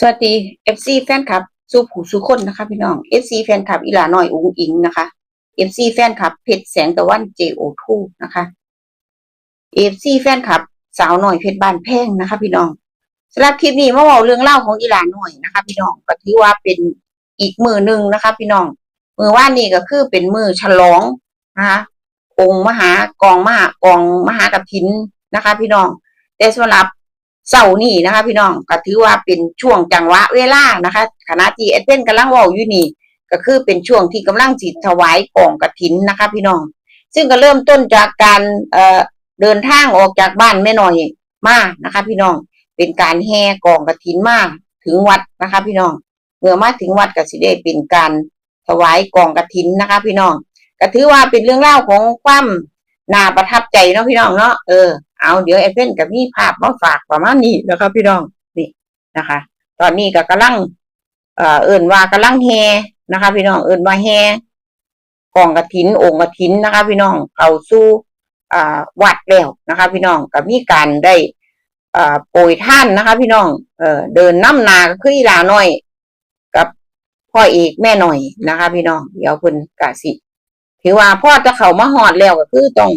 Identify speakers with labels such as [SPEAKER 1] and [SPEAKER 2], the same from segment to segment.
[SPEAKER 1] สวัสดี FC แฟนคลับสู่ผู้สู่คนนะคะพี่น้อง FC แฟนคลับอีหลาน้อยอุ๋งอิงนะคะ FC แฟนคลับเพชรแสงตะวัน JO2 นะคะ FC แฟนคลับสาวหน่อยเพชรบานแพงนะคะ พี่น้องสำหรับคลิปนี้มาเว้าเรื่องเล่าของอีหลาน้อยนะคะ พี่น้องก็ถือว่าเป็นอีกมือหนึ่งนะคะ พี่น้องมือว่านี่ก็คือเป็นมือฉลองนะคะองค์มหากองมหากองมหากฐินนะคะ พี่น้องแต่สำหรับ เสาร์นี้นะคะ พี่น้องก็ถือว่าเป็นช่วงจังหวะเวลานะคะขณะที่เอดเวนกำลังว้าอยู่นี่ ก็คือเป็นช่วงที่กำลังจิตถวายกองกฐินนะคะ พี่น้อง ซึ่งก็เริ่มต้นจากการเอ่อเดินทางออกจากบ้านแม่น้อยมานะคะ พี่น้องเป็นการแห่กองกฐินมาถึงวัดนะคะ พี่น้องเมื่อมาถึงวัดก็สิได้เป็นการถวายกองกฐินนะคะ พี่น้องก็ถือว่าเป็นเรื่องเล่าของความน่าประทับใจเนาะพี่น้องเนาะเออ เอาเดี๋ยวไอ้เพื่อนกับมีภาพมาฝากประมาณนี้นะครับพี่น้องนี่นะคะ ตอนนี้ก็กำลังเอ่อเอิ่นว่ากำลังแฮนะคะ พี่น้องเอิ่นว่าแฮกองกฐินองค์กฐินนะคะ พี่น้องเข้าสู่อ่าวัดแล้วนะคะ พี่น้องก็มีการได้อ่าโปรยท่านนะคะ พี่น้องเอ่อเดินน้ำนาก็คืออีหลาน้อย กับพ่อเอกแม่หน่อยนะคะ พี่น้องเดี๋ยวเพิ่นกะสิถือว่าพ่อจะเข้ามาหอดแล้วก็คือต้อง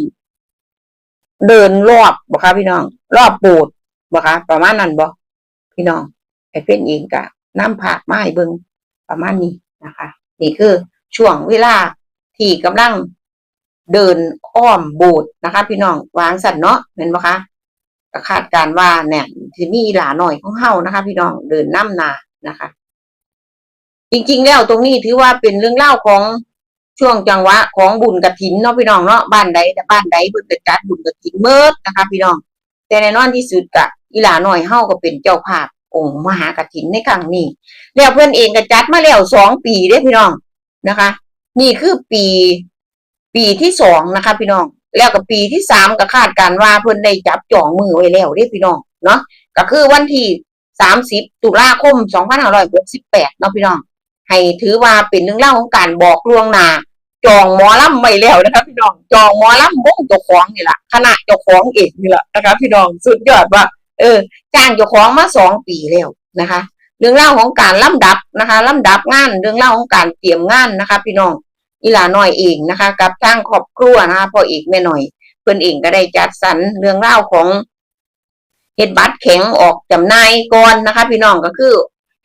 [SPEAKER 1] เดินรอบบ่คะพี่น้อง รอบโบสถ์บ่คะประมาณนั้นบ่พี่น้องไอ้เพิ่นเองก็นำผากมาให้เบิงประมาณนี้นะคะ นี่คือช่วงเวลาที่กำลังเดินอ้อมโบสถ์นะคะ พี่น้องวางสันเนาะเห็นบ่คะก็คาดการว่าเนี่ยสิมีอีหลาหน่อยของเฮานะคะ พี่น้องเดินน้ำนานะคะ จริงๆแล้วตรงนี้ถือว่าเป็นเรื่องเล่าของ ช่วงจังหวะของบุญกระถินเนาะพี่น้องเนาะบ้านใดแต่บ้านใดเพิ่นก็จัดบุญกระถินเมิดนะคะพี่น้อง แต่แน่นอนที่สุดกะอีหลาหน้อยเฮาก็เป็นเจ้าภาพองค์มหากฐินในครั้งนี้แล้วเพื่อนเองก็จัดมาแล้วสองปีเด้พี่น้องนะคะ นี่คือปี ปีที่สองนะคะ พี่น้อง แล้วก็ปีที่สามก็คาดการว่าเพิ่อนได้จับจ่องมือไว้แล้วเด้พี่น้องเนาะก็คือวันที่สามสิบตุลาคมสองพันห้าร้อยหกสิบแปดเนาะพี่น้องให้ถือว่าเป็นเรื่องเล่าของการบอกล่วงหน้า จองหมอลำไม่แล้วนะครับพี่น้องจองหมอลำวงเจ้าของนี่แหละคณะเจ้าของเองนี่แหละนะครับพี่น้องสุดยอดว่า เออ จ้างเจ้าของมาสองปีแล้วนะคะ เรื่องเล่าของการลำดับนะคะลำดับงานเรื่องเล่าของการเตรียมงานนะคะ พี่น้องอีหลาน้อยเองนะคะ กับทางครอบครัวนะคะพ่อเอกแม่หน่อยเพื่อนเองก็ได้จัดสรรเรื่องเล่าของเฮ็ดบัตรแข็งออกจำหน่ายก่อนนะคะ พี่น้องก็คือ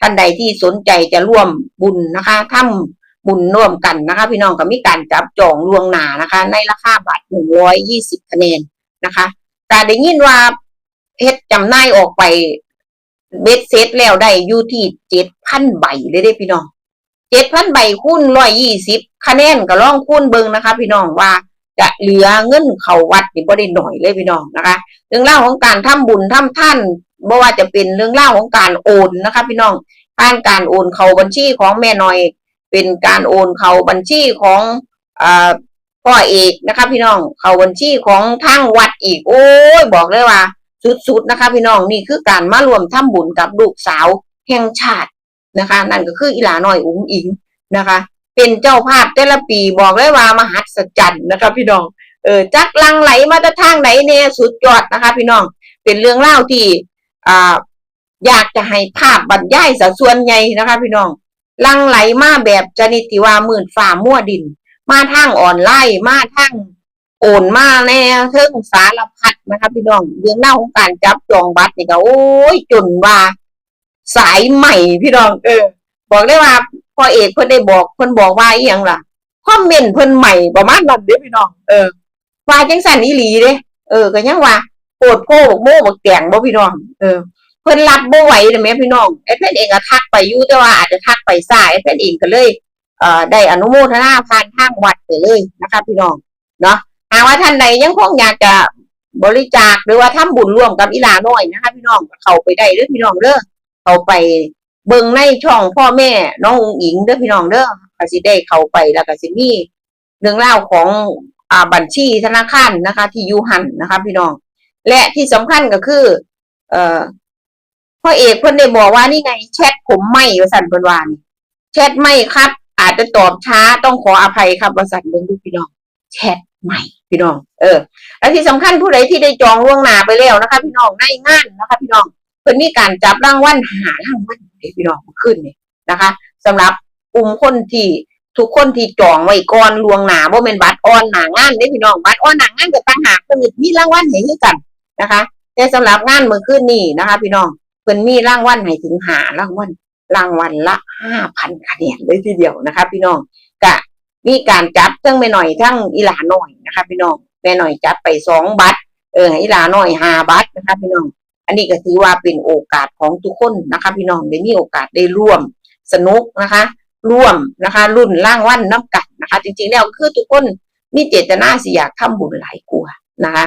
[SPEAKER 1] ท่านใดที่สนใจจะร่วมบุญนะคะทำ บุญร่วมกันนะคะ พี่น้องก็มีการจับจองล่วงหน้านะคะ ในราคาบัตรหนึ่งร้อยยี่สิบคะแนนนะคะการได้ยินว่าเฮ็ดจำหน่ายออกไปเบ็ดเสร็จแล้วได้อยู่ที่เจ็ดพันใบเลยเด้พี่น้องเจ็ดพันใบคูณร้อยยี่สิบคะแนนก็ลองคูณเบิ่งนะคะ พี่น้องว่าจะเหลือเงินเข้าวัดนี่บ่ได้หน่อยเลยพี่น้องนะคะ เรื่องเล่าวของการทำบุญทำท่านบ่ว่าจะเป็นเรื่องเล่าวของการโอนนะคะ พี่น้องผ่านการโอนเข้าบัญชีของแม่น้อย เป็นการโอนเข้าบัญชีของอพ่อเอกนะคะพี่น้องเข้าบัญชีของทางวัดอีก โอ้ยบอกเลยว่า สุดๆนะคะ พี่น้องนี่คือการมารวมทำบุญกับลูกสาวแห่งชาตินะคะ นั่นก็คืออีหลาน้อยอุ๋งอิงนะคะ เป็นเจ้าภาพแต่ละปีบอกเลยว่ามหัศจรรย์นะคะ พี่น้องเออจักลังไหลมาจากทางไหนเนสุดยอดนะคะ พี่น้องเป็นเรื่องเล่าที่อ่าอยากจะให้ภาพบรรยายสัดส่วนใหญ่นะคะ พี่น้อง ลังไหลมาแบบชนิดที่ว่าหมื่นฝ่ามั่วดิน มาทางอ่อนไลน์มาทางโอนมาแน่เทิงสารพัดนะคะพี่น้องเรื่องเล่าของการจับจองบัตรนี่ก็โอ้ยจนว่า สายใหม่พี่น้องเออ บอกได้ว่าพอเอกเพิ่นได้บอกเพิ่นบอกว่าอีหยังล่ะคอมเมนต์เพิ่นใหม่ประมาณนั้นเด้พี่น้องเออว่าจังสันอีหลีเด้เออก็ยังว่าโกรธโก้บักโม่บักแตงบ่พี่น้องเออ เพิ่นรับบ่ไหวเลยแม่พี่น้องไอ้เพิ่นเองก็ทักไปอยู่แต่ว่าอาจจะทักไปสายไอ้เพิ่นเองก็เลยเอ่อได้อนุโมทนาผ่านทางวัดไปเลยนะคะพี่น้องเนาะหากว่าท่านใดยังคงอยากจะบริจาคหรือว่าทำบุญร่วมกับอีลาน้อยนะคะพี่น้องเข้าไปได้เด้อพี่น้องเด้อเข้าไปเบิ่งในช่องพ่อแม่น้องอุ๋งอิงเด้อพี่น้องเด้อก็สิได้เข้าไปแล้วก็สิมีเรื่องราวของอ่าบัญชีธนาคารนะคะ ที่อยู่หันนะคะ พี่น้อง และที่สำคัญก็คือ เอ่อ พ่อเอกเพิ่นได้บอกว่านี่ไงแชทผมไม่วสั่นเพิ่นวานี่แชทไม่ครับ อาจจะตอบช้าต้องขออภัยครับว่าสั่นเบิ่งดูพี่น้องแชทใหม่พี่น้อง เออ และที่สำคัญผู้ใดที่ได้จองล่วงหน้าไปแล้วนะคะ พี่น้องในงานนะคะ พี่น้องเพิ่นมีการจับรางวัลหารางวัลเด้พี่น้องเมื่อคืนนี่นะคะสำหรับกลุ่มคนที่ทุกคนที่จองไว้ก่อนล่วงหน้าบ่แม่นบัตรออนหน้างานเด้พี่น้องบัตรออนหน้างานก็ต่างหากเพิ่นมีรางวัลให้คือกันนะคะ แต่สำหรับงานเมื่อคืนนี้นะคะ พี่น้อง เพิ่นมีรางวัลให้ถึงหารางวัลรางวัลละ5,000คะแนนเลยทีเดียวนะคะ พี่น้องกะมีการจับทั้งแม่หน่อยทั้งอีหลาหน่อยนะคะ พี่น้องแม่หน่อยจับไปสองบัตรเอออีหลาหน่อยห้าบัตรนะคะ พี่น้อง อันนี้ก็ถือว่าเป็นโอกาสของทุกคนนะคะ พี่น้องได้มีโอกาสได้ร่วมสนุกนะคะ ร่วมนะคะ รุ่นล่างวันน้ำกัดนะคะ จริงๆแล้วคือทุกคนมีเจตนาสิอยากทำบุญหลายกลัวนะคะ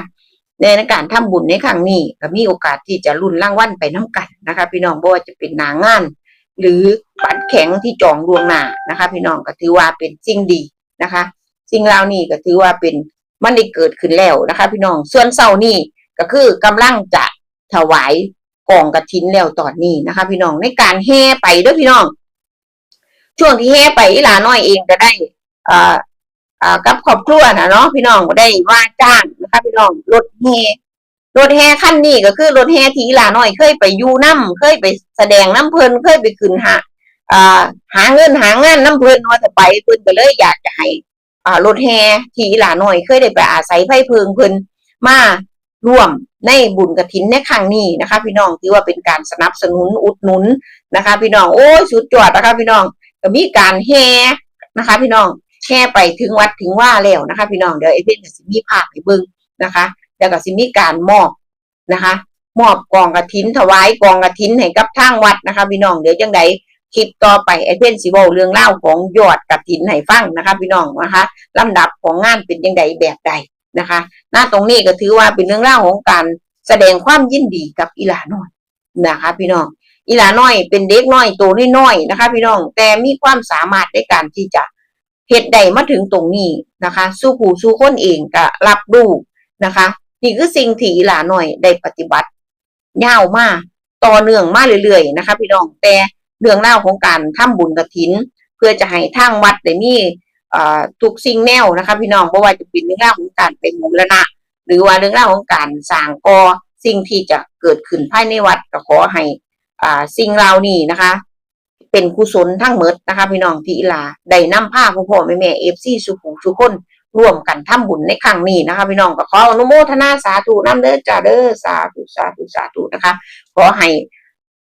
[SPEAKER 1] ในการทำบุญในครั้งนี้ก็มีโอกาสที่จะรุ่นล่างวันไปน้ำกันนะคะ พี่น้องบ่ว่าจะเป็นหนางาน หรือบัตรแข็งที่จองล่วงหน้านะคะ พี่น้องก็ถือว่าเป็นสิ่งดีนะคะสิ่งเหล่านี้ก็ถือว่าเป็นมันได้เกิดขึ้นแล้วนะคะ พี่น้องส่วนเสานี้ก็คือกำลังจะถวายกองกระถินแล้วตอนนี้นะคะ พี่น้องในการแห่ไปด้วยพี่น้อง ช่วงที่แห่ไปอีหลาน้อยเองก็ได้อ่า อ่ากับครอบครัวนะเนาะพี่น้องก็ได้ว่าจ้างนะคะพี่น้องรถแห่รถแห่คันนี้ก็คือรถแห่ที่อีหลาน้อยเคยไปยูน้ำเคยไปแสดงน้ำเพลินเคยไปขึ้นหาอ่าหาเงินหางานน้ำเพลินว่าจะไปเพิ่นก็เลยอยากจะให้อ่ารถแห่ที่อีหลาน้อยเคยได้ไปอาศัยไผ่เพิงเพิ่นมาร่วมในบุญกระถินในครั้งนี้นะคะ พี่น้องถือว่าเป็นการสนับสนุนอุดหนุนนะคะ พี่น้องโอ้ยสุดยอดนะคะพี่น้องก็มีการแห่นะคะ พี่น้อง แห่ไปถึงวัดถึงว่าแล้วนะคะ พี่น้องเดี๋ยวไอ้เพื่อนก็สิมีภาพให้เบิ่งนะคะแล้วก็สิมีการมอบนะคะมอบกองกระถินถวายกองกระถินให้กับทางวัดนะคะ พี่น้องเดี๋ยวจังใดคลิปต่อไปไอ้เพื่อนสิเว้าเรื่องเล่าของยอดกระถินให้ฟังนะคะ พี่น้องนะคะลำดับของงานเป็นยังไงแบบใดนะคะ หน้าตรงนี้ก็ถือว่าเป็นเรื่องเล่าของการแสดงความยินดีกับอีหลาน้อยนะคะ พี่น้องอีหลาน้อยเป็นเด็กน้อยตัวน้อยๆนะคะ พี่น้องแต่มีความสามารถในการที่จะ เหตุใดมาถึงตรงนี้นะคะ สู้ผู้สู้คนเองก็รับรู้นะคะ นี่คือสิ่งที่หลาน้อยได้ปฏิบัติยาวมากต่อเนื่องมาเรื่อยๆนะคะ พี่น้องแต่เรื่องเล่าของการทำบุญกฐิน เพื่อจะให้ทางวัดได้มีอ่าทุกสิ่งแนวนะคะ พี่น้องเพราะว่าจะเป็นเรื่องราของการเป็นมูลนะหรือว่าเรื่องราของการสร้างกอสิ่งที่จะเกิดขึ้นภายในวัดก็ขอให้สิ่งเหล่านี้นะคะ เป็นกุศลทั้งหมดนะคะพี่น้องที่ลาได้นำผ้าพ่อพ่อแม่แม่เอฟซีสุขุมสุขคนร่วมกันทำบุญในครั้งนี้นะคะพี่น้องก็ขออนุโมทนาสาธุน้ำเด้อจ้าเด้อสาธุสาธุสาธุนะคะขอให้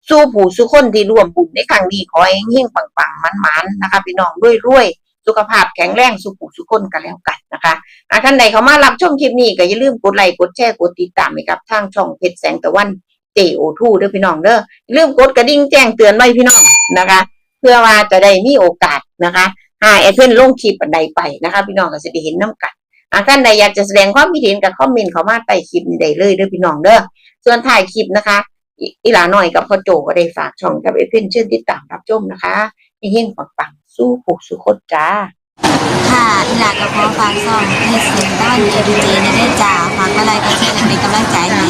[SPEAKER 1] สู้ผู้สุคนที่ร่วมบุญในครั้งนี้ขอให้เฮงๆปังๆมันๆนะคะพี่น้องรวยสุขภาพแข็งแรงสุขุสุขคนกันแล้วกันนะคะอะท่านใดเขามารับชมคลิปนี้ก็อย่าลืมกดไลค์กดแชร์กดติดตามให้กับทางช่องเพชรแสงตะวัน JO2 เด้อพี่น้องเด้ออย่าลืมกดกระดิ่งแจ้งเตือนไว้พี่น้องนะคะ เพื่อว่าจะได้มีโอกาสนะคะหาแอดเพื่อนลงคลิปอันใดไปนะคะ พี่น้องก็จะได้เห็นน้ำกันอะท่านใดอยากจะแสดงความคิดเห็นกับคอมเมนต์เขามาใต้คลิปนี้ได้เลยเด้อพี่น้องเด้อส่วนถ่ายคลิปนะคะ อีหลาหน่อยกับพ่อโจก็ได้ฝากช่องกับเอดเพื่อนเชิญติดตามรับชมนะคะให้เฮงปังๆสู้ผูกสุขจ้า
[SPEAKER 2] ค่ะที่รักกับพ่อฟังซ่องเพจเสียงต้อนเอดีเจในได้จ่าฝากอะไรก็แชร์เป็นกำลังใจให้